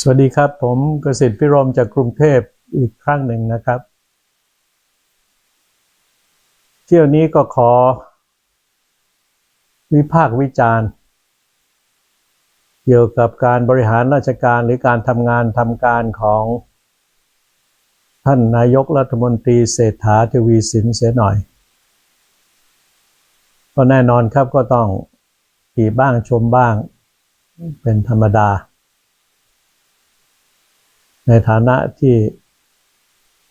สวัสดีครับ ผมกสิทธิ์พิรมจากกรุงเทพอีกครั้งหนึ่งนะครับ เที่ยวนี้ก็ขอ วิพากษ์วิจารณ์ เกี่ยวกับการบริหารราชการหรือการทำงานทำการของ ท่านนายกรัฐมนตรีเศรษฐาทวีสินเสียหน่อย ก็แน่นอนครับก็ต้องขีบ้างชมบ้างเป็นธรรมดา ในฐานะที่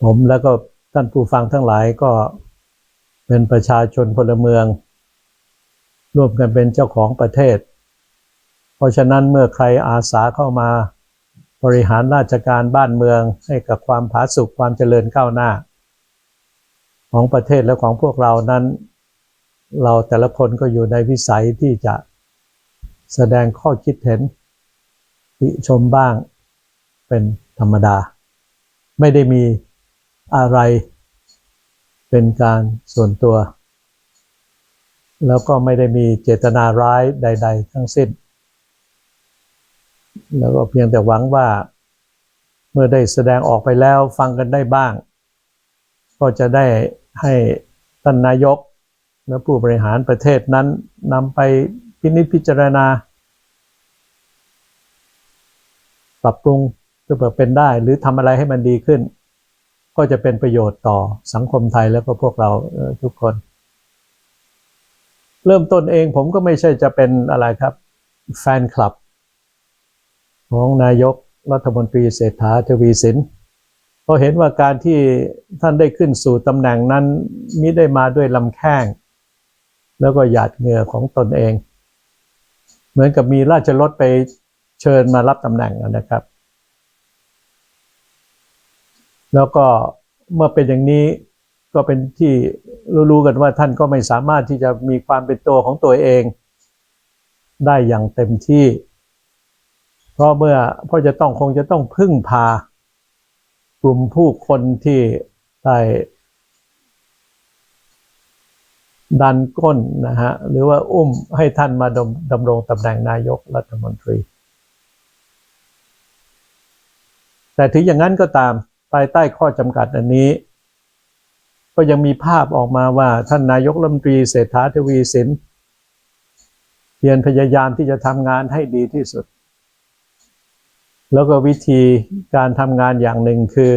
ผมแล้วก็ท่านผู้ฟังทั้งหลายก็เป็นประชาชนพลเมือง ร่วมกันเป็นเจ้าของประเทศ เพราะฉะนั้นเมื่อใครอาสาเข้ามาบริหารราชการบ้านเมืองให้กับความผาสุกความเจริญก้าวหน้า ของประเทศและของพวกเรานั้น เราแต่ละคนก็อยู่ในวิสัยที่จะแสดงข้อคิดเห็นติชมบ้างเป็น ธรรมดา ไม่ได้มีอะไรเป็นการส่วนตัว แล้วก็ไม่ได้มีเจตนาร้ายใด ๆ ทั้งสิ้น แล้วก็เพียงแต่หวังว่าเมื่อได้แสดงออกไปแล้วฟังกันได้บ้าง ก็จะได้ให้ท่านนายกและผู้บริหารประเทศนั้นนำไปพินิจพิจารณา ปรับปรุง เพื่อเป็นได้หรือทำอะไรให้มันดีขึ้น ก็จะเป็นประโยชน์ต่อสังคมไทยแล้วก็พวกเราทุกคน เริ่มต้นเองผมก็ไม่ใช่จะเป็นอะไรครับแฟนคลับ ของนายกรัฐมนตรีเศรษฐาทวีสินเพราะเห็นว่าการที่ท่านได้ขึ้นสู่ตำแหน่งนั้นมิได้มาด้วยลำแข้ง แล้วก็หยาดเหงื่อของตนเอง เหมือนกับมีราชรถไปเชิญมารับตำแหน่งนะครับ แล้วก็เมื่อเป็นอย่างนี้ก็เป็นที่รู้ๆกันว่าท่านก็ไม่สามารถที่จะมีความเป็นตัวของตัวเอง ได้อย่างเต็มที่ เพราะเมื่อเพราะจะต้องคงจะต้องพึ่งพา กลุ่มผู้คนที่ได้ดันก้นนะฮะหรือว่าอุ้มให้ท่านมาดดำรงตำแหน่งนายกรัฐมนตรี แต่ถึงอย่างนั้นก็ตาม ภายใต้ข้อจำกัดอันนี้ ก็ยังมีภาพออกมาว่าท่านนายกรัฐมนตรีเศรษฐาทวีสินเพียรพยายามที่จะทำงานให้ดีที่สุด แล้วก็วิธีการทำงานอย่างหนึ่งคือ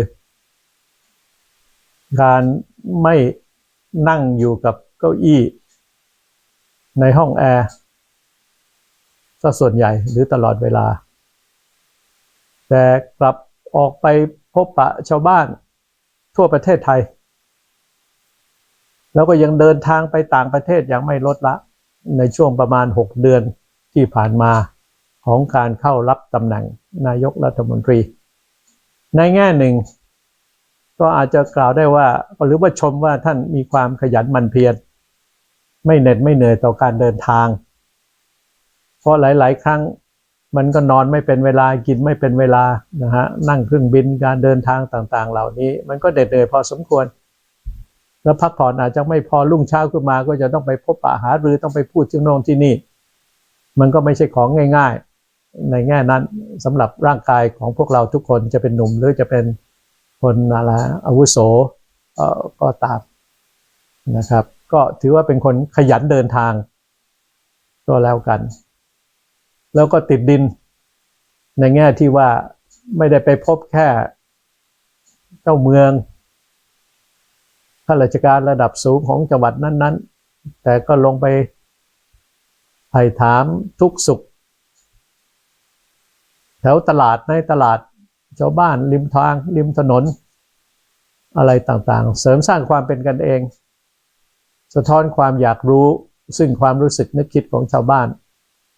การไม่นั่งอยู่กับเก้าอี้ ในห้องแอร์ซะส่วนใหญ่หรือตลอดเวลา แต่กลับออกไป พบปะชาวบ้านทั่วประเทศไทย แล้วก็ยังเดินทางไปต่างประเทศอย่างไม่ลดละ ในช่วงประมาณ 6 เดือนที่ผ่านมาของการเข้ารับตำแหน่งนายกรัฐมนตรี ในแง่หนึ่ง ก็อาจจะกล่าวได้ว่าหรือว่าชมว่าท่านมีความขยันหมั่นเพียรไม่เหน็ดไม่เหนื่อยต่อการเดินทาง เพราะหลาย ๆ ครั้ง มันก็นอนไม่เป็นเวลากินไม่เป็นเวลานะฮะนั่งเครื่องบินการเดินทางต่างๆ เหล่านี้ มันก็เด็ดเหนื่อยพอสมควร แล้วพักผ่อนอาจจะไม่พอรุ่งเช้าขึ้นมา ก็จะต้องไปพบปะหาหรือต้องไปพูดที่โน่นที่นี่ มันก็ไม่ใช่ของง่าย ๆ ในแง่นั้นสำหรับร่างกายของพวกเราทุกคนจะเป็นหนุ่มหรือจะเป็นคนอะไรอาวุโสก็ตามนะครับ ก็ถือว่าเป็นคนขยันเดินทางก็แล้วกัน แล้วก็ติดดิน ในแง่ที่ว่าไม่ได้ไปพบแค่เจ้าเมืองข้าราชการระดับสูงของจังหวัดนั้น ๆ แต่ก็ลงไปไถ่ถามทุกสุข แถวตลาดในตลาดชาวบ้านริมทางริมถนน อะไรต่างๆ เสริมสร้างความเป็นกันเอง สะท้อนความอยากรู้ซึ่งความรู้สึกนึกคิดของชาวบ้าน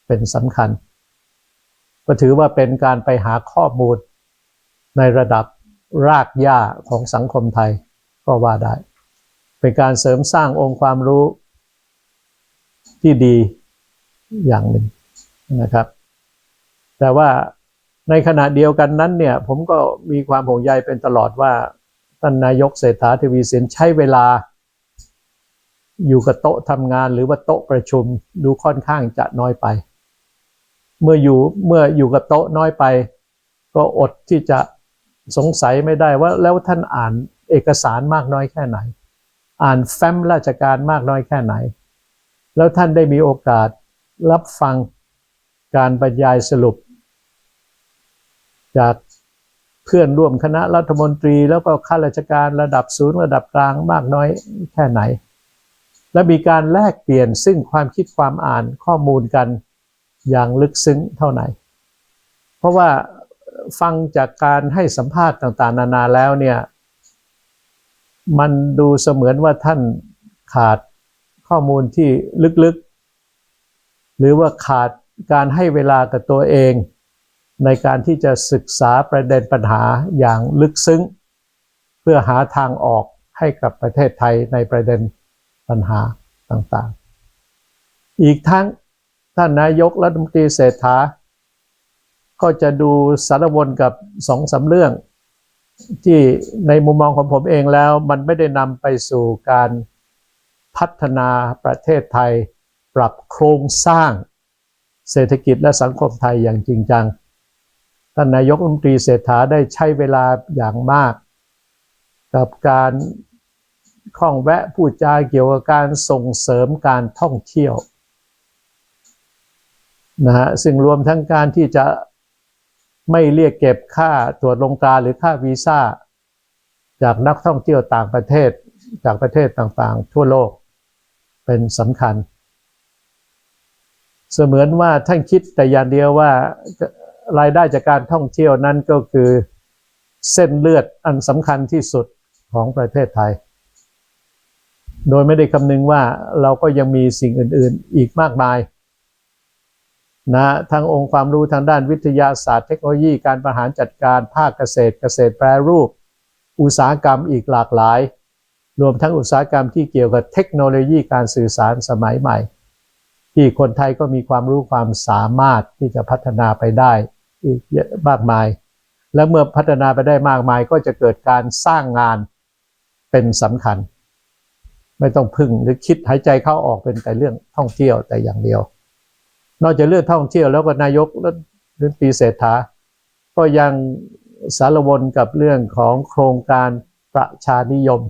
เป็นสำคัญ ก็ถือว่าเป็นการไปหาข้อมูลในระดับรากหญ้าของสังคมไทยก็ว่าได้ เป็นการเสริมสร้างองค์ความรู้ที่ดีอย่างหนึ่งนะครับ แต่ว่าในขณะเดียวกันนั้นเนี่ย ผมก็มีความห่วงใยเป็นตลอดว่าท่านนายกเศรษฐาทวีสินใช้เวลา อยู่กับโต๊ะทำงานหรือว่าโต๊ะประชุมดูค่อนข้างจะน้อยไป เมื่ออยู่เมื่ออยู่กับโต๊ะน้อยไป ก็อดที่จะสงสัยไม่ได้ว่าแล้วท่านอ่านเอกสารมากน้อยแค่ไหน อ่านแฟ้มราชการมากน้อยแค่ไหน แล้วท่านได้มีโอกาสรับฟังการบรรยายสรุป จากเพื่อนร่วมคณะรัฐมนตรีแล้วก็ข้าราชการระดับศูนย์ระดับกลางมากน้อยแค่ไหน และมีการแลกเปลี่ยนซึ่งความคิดความอ่านข้อมูลกัน อย่างลึกซึ้งเท่าไหร่ เพราะว่าฟังจากการให้สัมภาษณ์ต่างๆ นานาแล้วเนี่ย มันดูเสมือนว่าท่านขาดข้อมูลที่ลึกๆ หรือว่าขาดการให้เวลากับตัวเอง ในการที่จะศึกษาประเด็นปัญหาอย่างลึกซึ้ง เพื่อหาทางออกให้กับประเทศไทยในประเด็นปัญหาต่างๆ อีกทั้ง ท่านนายกรัฐมนตรีเศรษฐา ก็จะดูสารวนกับสองสาเรื่อง ที่ในมุมมองของผมเองแล้ว มันไม่ได้นำไปสู่การพัฒนาประเทศไทย ปรับโครงสร้าง เศรษฐกิจและสังคมไทยอย่างจริงจังท่านนายกรัฐมนตรีเศรษฐาได้ใช้เวลาอย่างมาก กับการข้องแวะพูดจาเกี่ยวกับการส่งเสริมการท่องเที่ยว นะฮะซึ่งรวมทั้งการที่จะไม่เรียกเก็บค่าตรวจลงตราหรือค่าวีซ่า จากนักท่องเที่ยวต่างประเทศจากประเทศต่างๆ ทั่วโลกเป็นสำคัญ เสมือนว่าท่านคิดแต่อย่างเดียวว่ารายได้จากการท่องเที่ยวนั้นก็คือเส้นเลือดอันสำคัญที่สุดของประเทศไทย โดยไม่ได้คำนึงว่าเราก็ยังมีสิ่งอื่น ๆ อีกมากมาย นะทั้งองค์ความรู้ทางด้านวิทยาศาสตร์เทคโนโลยีการประหารจัดการภาคเกษตร เกษตรแปรรูป อุตสาหกรรมอีกหลากหลาย รวมทั้งอุตสาหกรรมที่เกี่ยวกับเทคโนโลยีการสื่อสารสมัยใหม่ ที่คนไทยก็มีความรู้ความสามารถที่จะพัฒนาไปได้อีกเยอะมากมาย และเมื่อพัฒนาไปได้มากมายก็จะเกิดการสร้างงานเป็นสำคัญ ไม่ต้องพึ่งหรือคิดหายใจเข้าออกเป็นแต่เรื่องท่องเที่ยวแต่อย่างเดียว นอกจากเรื่องท่องเที่ยวแล้วก็นายกรัฐมนตรีเศรษฐา ก็ยังสารวนกับเรื่องของโครงการประชานิยม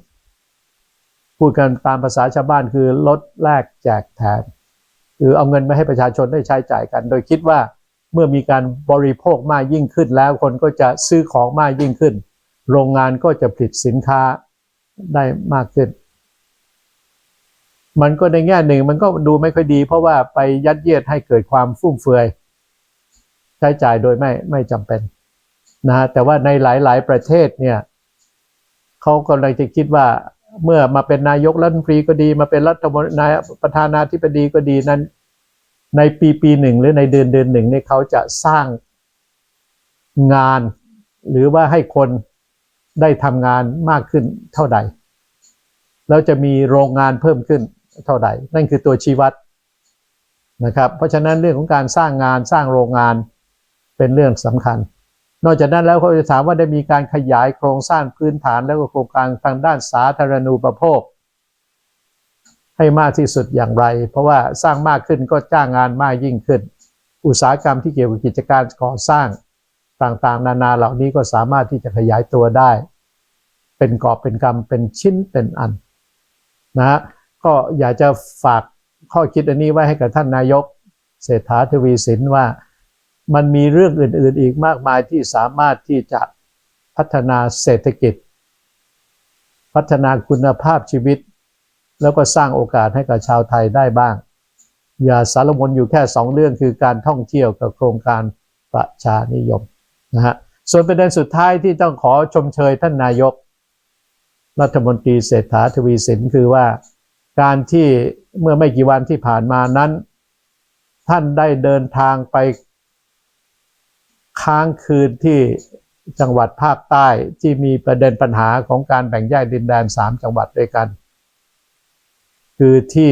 พูดกันตามภาษาชาวบ้านคือลดแลกแจกแถมคือเอาเงินมาให้ประชาชนได้ใช้จ่ายกัน โดยคิดว่าเมื่อมีการบริโภคมากยิ่งขึ้นแล้วคนก็จะซื้อของมากยิ่งขึ้น โรงงานก็จะผลิตสินค้าได้มากขึ้น มันก็ในแง่หนึ่งมันก็ดูไม่ค่อยดี เพราะว่าไปยัดเยียดให้เกิดความฟุ่มเฟือย ใช้จ่ายโดยไม่ไม่จำเป็นนะฮะแต่ว่าในหลาย ๆ ประเทศเนี่ยเขาก็เลยจะคิดว่าเมื่อมาเป็นนายกรัฐมนตรีก็ดี มาเป็นรัฐมนตรีนายประธานาธิบดีก็ดีนั้น ในปีปีหนึ่งหรือในเดือนเดือนหนึ่งเนี่ยเขาจะสร้างงาน หรือว่าให้คนได้ทำงานมากขึ้นเท่าใด แล้วจะมีโรงงานเพิ่มขึ้น เท่าใดนั่นคือตัวชี้วัดนะครับ เพราะฉะนั้นเรื่องของการสร้างงานสร้างโรงงานเป็นเรื่องสำคัญ นอกจากนั้นแล้วเขาจะถามว่าได้มีการขยายโครงสร้างพื้นฐานแล้วก็โครงการทางด้านสาธารณูปโภค ให้มากที่สุดอย่างไร เพราะว่าสร้างมากขึ้นก็จ้างงานมากยิ่งขึ้น อุตสาหกรรมที่เกี่ยวกับกิจการก่อสร้างต่างๆ นานาเหล่านี้ก็สามารถที่จะขยายตัวได้ เป็นกอบเป็นกำเป็นชิ้นเป็นอันนะฮะ ก็อยากจะฝากข้อคิดอันนี้ไว้ให้กับท่านนายก เศรษฐาทวีสินว่ามันมีเรื่องอื่น ๆ อีกมากมายที่สามารถที่จะพัฒนาเศรษฐกิจ พัฒนาคุณภาพชีวิต แล้วก็สร้างโอกาสให้กับชาวไทยได้บ้าง อย่าสารมนอยู่แค่สองเรื่องคือการท่องเที่ยวกับโครงการประชานิยมนะฮะส่วนประเด็นสุดท้ายที่ต้องขอชมเชยท่านนายก รัฐมนตรีเศรษฐาทวีสินคือว่า การที่เมื่อไม่กี่วันที่ผ่านมานั้น ท่านได้เดินทางไป ค้างคืนที่จังหวัดภาคใต้ที่มีประเด็นปัญหาของการแบ่งแยกดินแดนสามจังหวัดด้วยกัน คือที่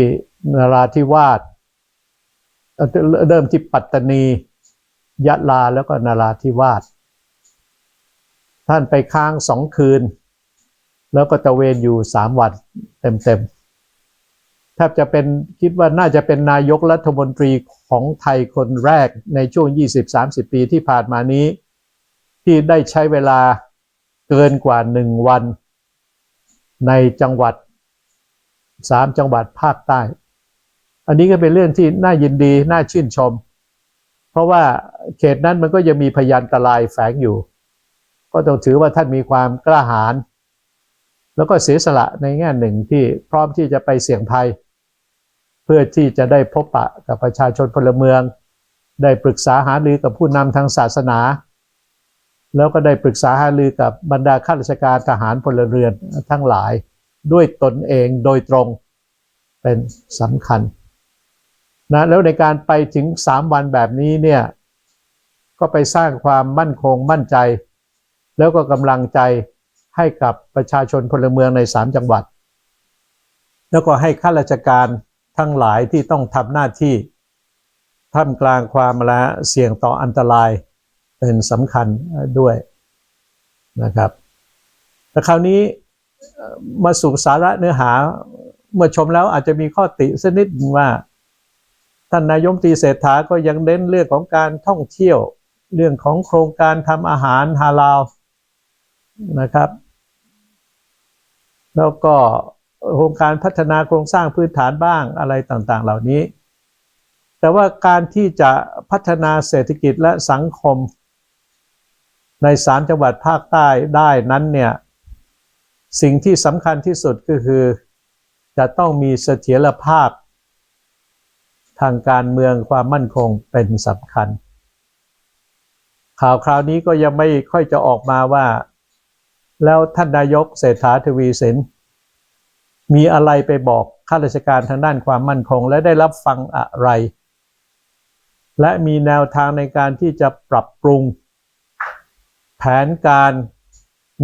นราธิวาสเริ่มที่ปัตตานี ยะลาแล้วก็นาราธิวาสท่านไปค้างสองคืน แล้วก็ตะเวนอยู่สามวันเต็มๆ แทบจะเป็นคิดว่าน่าจะเป็นนายกรัฐมนตรีของไทยคนแรกในช่วง 20-30 ปีที่ผ่านมานี้ ที่ได้ใช้เวลาเกินกว่าหนึ่งวัน ในจังหวัดสามจังหวัดภาคใต้ อันนี้ก็เป็นเรื่องที่น่ายินดี น่าชื่นชม เพราะว่าเขตนั้นมันก็ยังมีพยานตรายแฝงอยู่ ก็ต้องถือว่าท่านมีความกล้าหาญแล้วก็เสียสละในแง่หนึ่งที่พร้อมที่จะไปเสี่ยงภัย เพื่อที่จะได้พบปะกับประชาชนพลเมือง ได้ปรึกษาหารือกับผู้นำทางศาสนา แล้วก็ได้ปรึกษาหารือกับบรรดาข้าราชการทหารพลเรือนทั้งหลายด้วยตนเองโดยตรงเป็นสำคัญนะแล้วในการไปถึงสามวันแบบนี้เนี่ยก็ไปสร้างความมั่นคงมั่นใจ แล้วก็กำลังใจให้กับประชาชนพลเมืองในสามจังหวัด แล้วก็ให้ข้าราชการ ทั้งหลายที่ต้องทำหน้าที่ท่ามกลางความละเสี่ยงต่ออันตรายเป็นสำคัญด้วยนะครับ แต่คราวนี้มาสู่สาระเนื้อหาเมื่อชมแล้วอาจจะมีข้อติสักนิดว่าท่านนายมตีเศรษฐาก็ยังเน้นเรื่องของการท่องเที่ยว เรื่องของโครงการทำอาหารฮาลาลนะครับ แล้วก็ โครงการพัฒนาโครงสร้างพื้นฐานบ้างอะไรต่างๆ เหล่านี้ แต่ว่าการที่จะพัฒนาเศรษฐกิจและสังคม ในสามจังหวัดภาคใต้ได้นั้นเนี่ยสิ่งที่สำคัญที่สุดก็คือ จะต้องมีเสถียรภาพ ทางการเมืองความมั่นคงเป็นสำคัญ ข่าวคราวนี้ก็ยังไม่ค่อยจะออกมาว่า แล้วท่านนายกเศรษฐาทวีสิน มีอะไรไปบอกข้าราชการทางด้านความมั่นคง และได้รับฟังอะไร และมีแนวทางในการที่จะปรับปรุง แผนการ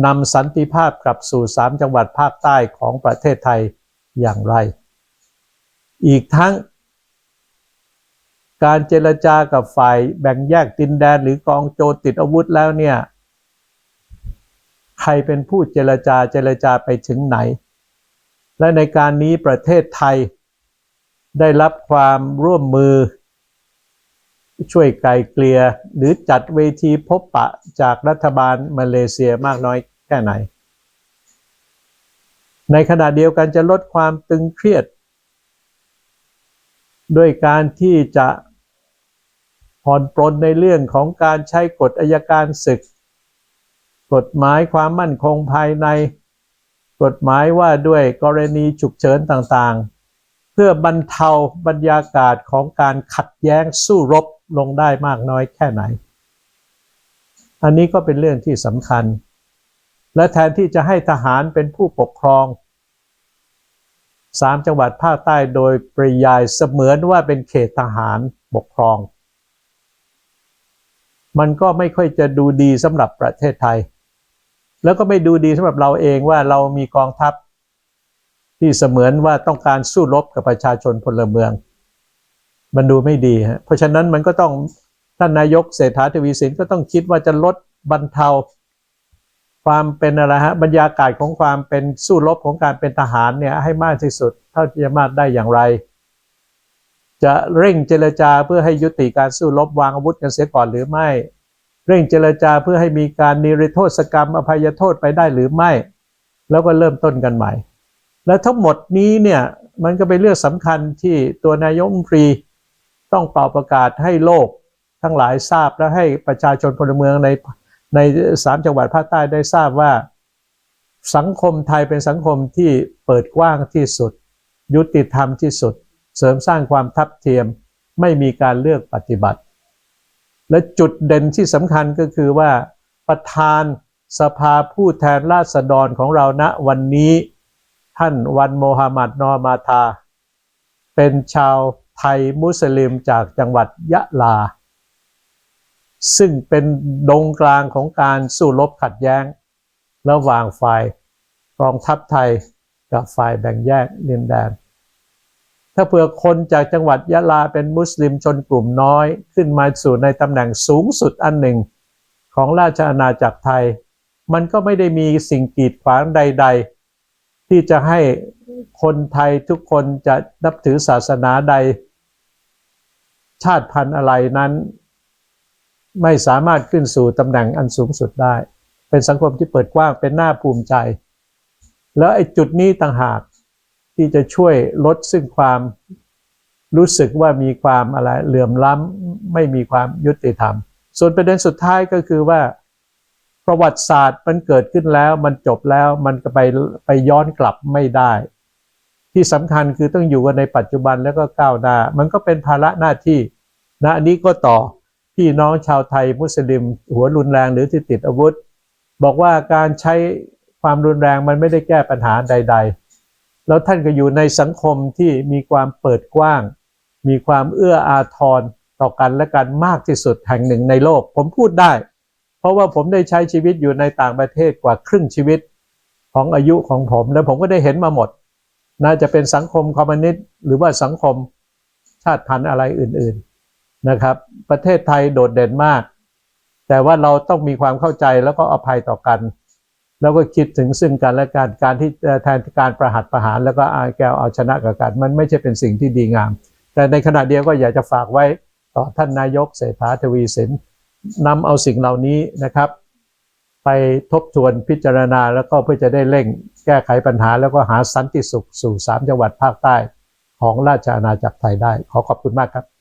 นำสันติภาพกลับสู่สามจังหวัดภาคใต้ของประเทศไทยอย่างไร อีกทั้ง การเจรจากับฝ่ายแบ่งแยกดินแดนหรือกองโจรติดอาวุธแล้วเนี่ย ใครเป็นผู้เจรจาเจรจาไปถึงไหน และในการนี้ประเทศไทย ได้รับความร่วมมือ ช่วยไกลเกลียหรือจัดเวทีพบปะจากรัฐบาลมาเลเซียมากน้อยแค่ไหน ในขณะเดียวกันจะลดความตึงเครียด ด้วยการที่จะผ่อนปลนในเรื่องของการใช้กฎอายการศึก กฎหมายความมั่นคงภายใน กฎหมายว่าด้วยกรณีฉุกเฉินต่างๆ เพื่อบรรเทาบรรยากาศของการขัดแย้งสู้รบลงได้มากน้อยแค่ไหน อันนี้ก็เป็นเรื่องที่สำคัญ และแทนที่จะให้ทหารเป็นผู้ปกครองสามจังหวัดภาคใต้โดยปริยายเสมือนว่าเป็นเขตทหารปกครอง มันก็ไม่ค่อยจะดูดีสำหรับประเทศไทย แล้วก็ไม่ดูดีสำหรับเราเองว่าเรามีกองทัพ ที่เสมือนว่าต้องการสู้รบกับประชาชนพลเมือง มันดูไม่ดีฮะเพราะฉะนั้นมันก็ต้องท่านนายกเศรษฐาทวีสินก็ต้องคิดว่าจะลดบรรเทา ความเป็นอะไรฮะบรรยากาศของความเป็นสู้รบของการเป็นทหารเนี่ยให้มากที่สุด เท่าที่จะมากได้อย่างไร จะเร่งเจรจาเพื่อให้ยุติการสู้รบวางอาวุธกันเสียก่อนหรือไม่ เร่งเจรจาเพื่อให้มีการนิรโทษกรรมอภัยโทษไปได้หรือไม่ แล้วก็เริ่มต้นกันใหม่ และทั้งหมดนี้เนี่ยมันก็เป็นเรื่องสำคัญที่ตัวนายกรัฐมนตรีต้องเป่าประกาศให้โลกทั้งหลายทราบและให้ประชาชนพลเมืองในในสามจังหวัดภาคใต้ได้ทราบว่า สังคมไทยเป็นสังคมที่เปิดกว้างที่สุด ยุติธรรมที่สุด เสริมสร้างความทับเทียมไม่มีการเลือกปฏิบัติ และจุดเด่นที่สำคัญก็คือว่าประธานสภาผู้แทนราษฎรของเราณวันนี้ท่านวันโมฮัมหมัดนอมาทา เป็นชาวไทยมุสลิมจากจังหวัดยะลา ซึ่งเป็นดงกลางของการสู้รบขัดแย้ง ระหว่างฝ่ายกองทัพไทยกับฝ่ายแบ่งแยกดินแดน ถ้าเผื่อคนจากจังหวัดยะลาเป็นมุสลิมชนกลุ่มน้อย ขึ้นมาสู่ในตำแหน่งสูงสุดอันหนึ่ง ของราชอาณาจักรไทย มันก็ไม่ได้มีสิ่งกีดขวางใด ๆ ที่จะให้คนไทยทุกคนจะนับถือศาสนาใด ชาติพันธุ์อะไรนั้น ไม่สามารถขึ้นสู่ตำแหน่งอันสูงสุดได้ เป็นสังคมที่เปิดกว้างเป็นหน้าภูมิใจ แล้วไอ้จุดนี้ต่างหาก ที่จะช่วยลดซึ่งความรู้สึกว่ามีความอะไรเหลื่อมล้ำไม่มีความยุติธรรม ส่วนประเด็นสุดท้ายก็คือว่า ประวัติศาสตร์มันเกิดขึ้นแล้วมันจบแล้วมันก็ไปไปย้อนกลับไม่ได้ ที่สำคัญคือต้องอยู่กันในปัจจุบันแล้วก็ก้าวหน้า มันก็เป็นภาระหน้าที่นะอันนี้ก็ต่อพี่น้องชาวไทยมุสลิม หัวรุนแรงหรือที่ติดอาวุธ บอกว่าการใช้ความรุนแรงมันไม่ได้แก้ปัญหาใด ๆ แล้วท่านก็อยู่ในสังคมที่มีความเปิดกว้าง มีความเอื้ออาทรต่อกันและกันมากที่สุดแห่งหนึ่งในโลก ผมพูดได้ เพราะว่าผมได้ใช้ชีวิตอยู่ในต่างประเทศกว่าครึ่งชีวิตของอายุของผม และผมก็ได้เห็นมาหมด น่าจะเป็นสังคมคอมมิวนิสต์หรือว่าสังคมชาติพันธุ์อะไรอื่นๆนะครับ ประเทศไทยโดดเด่นมาก แต่ว่าเราต้องมีความเข้าใจแล้วก็อภัยต่อกัน แล้วก็คิดถึงซึ่งกันและกันการที่แทนการประหัตประหาร แล้วก็อาแก้วเอาชนะกับกันมันไม่ใช่เป็นสิ่งที่ดีงาม แต่ในขณะเดียวก็อยากจะฝากไว้ต่อท่านนายกเศรษฐาทวีสินนำเอาสิ่งเหล่านี้นะครับ ไปทบทวนพิจารณาแล้วก็เพื่อจะได้เร่งแก้ไขปัญหา แล้วก็หาสันติสุขสู่สามจังหวัดภาคใต้ของราชอาณาจักรไทยได้ ขอขอบคุณมากครับ